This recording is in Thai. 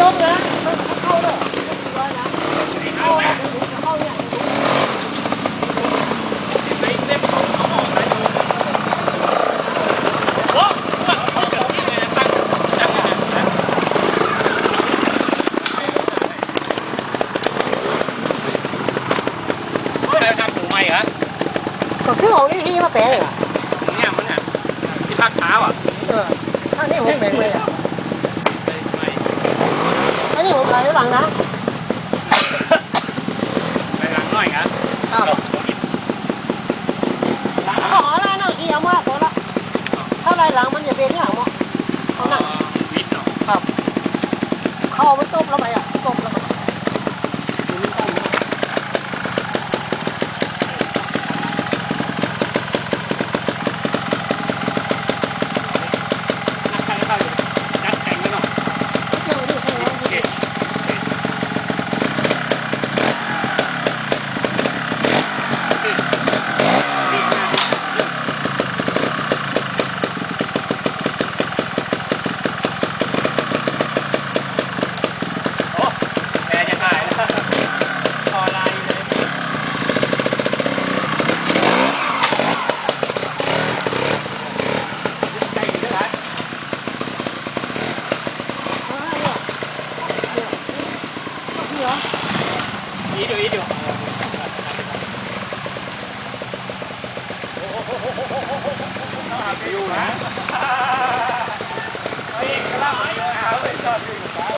ยกนะเข้าเลยร้อยนะเข้าเข้าเนี่ยไอ้เล็บของเขาออกนะดูโอ้ว่าเขาเกิดที่ไหนตั้งตั้งอะไรนะเฮ้ยทำถูกไหมเหรอก็ซื้อของนี่ที่มาแปลงอะเนี่ยมันอะที่ภาคเท้าอะเออถ้านี่ผมแปลเลยอะ อันนี้ผมขายได้หลังนะไปหลังหน่อยครับอ้าวขอแล้วนั่งกี่เอามาพอละถ้าไรหลังมันจะเป็นอย่างมั้งเขานั่งวิทย์เนาะครับเข้าไปต้มแล้วไปอะต้มแล้วไป นักแข่งเข้าอยู่นักแข่งกันเนาะ เจ้านี่ใช่ไหม โอเคดีมากโอ้แพ้จะหายแล้วคอลายเลย ใจอยู่ด้วยนะ เหรออีดูอีดูอยู่นะเฮ้ยกระลาไม่